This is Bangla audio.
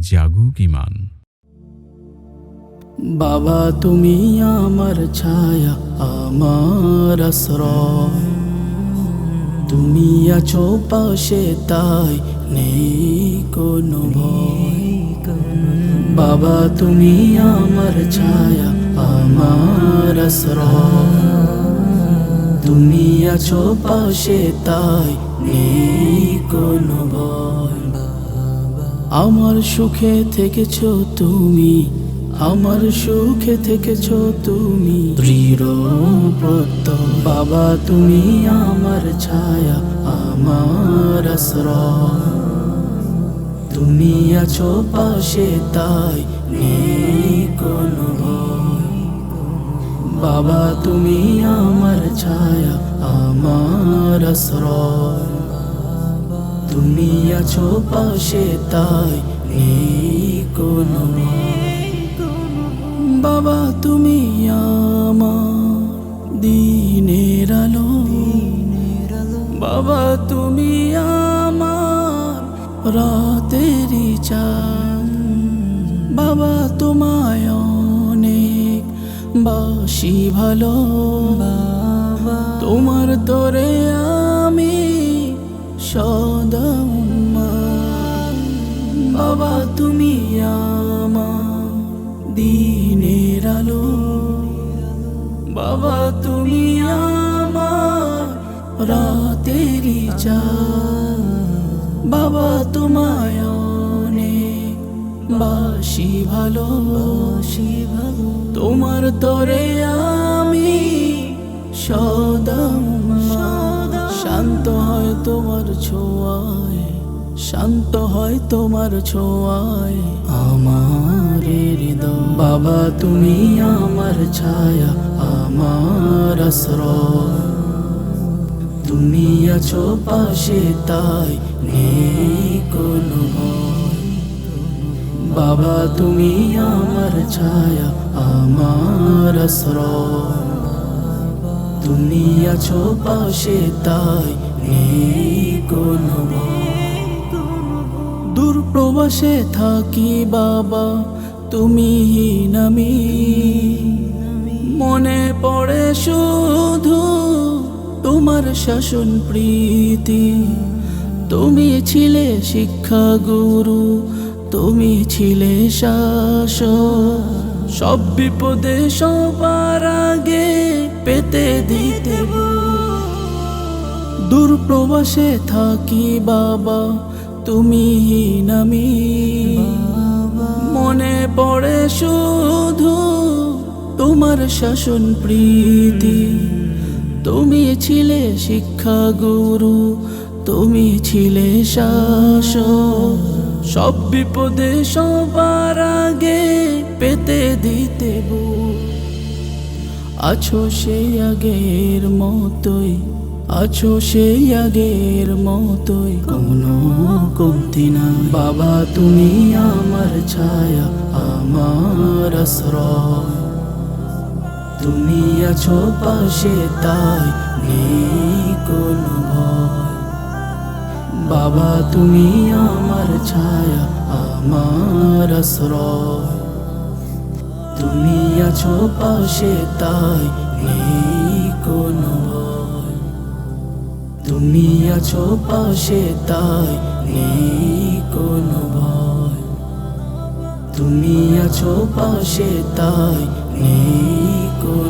জাগুক ইমান। বাবা, তুমি আমার ছায়া, আমার আশ্রয়। তুমি আছো পাশে, তাই নেই কোনো ভয়। বাবা, তুমি আমার ছায়া, আমার আশ্রয়। তুমি আছো পাশে, তাই নেই কোনো ভয়। আমার সুখে থেকেছ তুমি, আমার সুখে থেকেছ তুমি। দৃঢ় বাবা তুমি আমার ছায়া, আমার আশ্রয়। তুমি আছো পাশে তাই কোনো বাবা তুমি আমার ছায়া, আমার আশ্রয়। তুমি আছো পাশে তাই নেই কোনো। বাবা তুমি আমার দিনের আলো বাবা তুমি আমার রাতেরই চাঁদ বাবা তোমায় অনেক বাসি ভালো তোমার তোরে আমি উন্মাদ। বাবা তুমি আমার দিনের আলো। বাবা তুমি আমার রাতেরই চাঁদ বাবা তোমায় অনেক বাসি ভালো। ভালো তোমার তরে আমি সদা সদা শান্ত হয় তোমার ছোঁয়ায়। শান্ত হয় তোমার ছোঁয়ায়। আমার হৃদয়। বাবা, তুমি আমার ছায়া, আমার আশ্রয়। তুমি আছো পাশে, তাই নেই কোনো বাবা, তুমি আমার ছায়া, আমার আশ্রয়। তুমি আছো পাশে, তাই নেই কোনো দূর প্রবাসে থাকি, বাবা। তুমি নামি মনে পড়ে শুধু তোমার শাসন প্রীতি। তুমি ছিলে শিক্ষা গুরু তুমি ছিলে শাস সব বিপদে সবার আগে পেতে দিতে। দূর প্রবাসে থাকি, বাবা। তুমি নামি। মনে পড়ে শুধু তোমার শাসন প্রীতি। তুমি ছিলে শিক্ষা গুরু তুমি ছিলে শাসক। সব বিপদে সবার আগে পেতে দিতে আছো সেই আগের মতোই। আছো সেই আগের মতোই। কোনো কমতি না বাবা, তুমি আমার ছায়া, আমার আশ্রয়। তুমি আছো পাশে, তাই কোনো বাবা, তুমি আমার ছায়া, আমার আশ্রয়। তুমি আছো পাশে, তাই নেই কোনো ভয়। তুমি আছো পাশে তাই নেই কোনো ভয়। তুমি আছো পাশে তাই নেই কোনো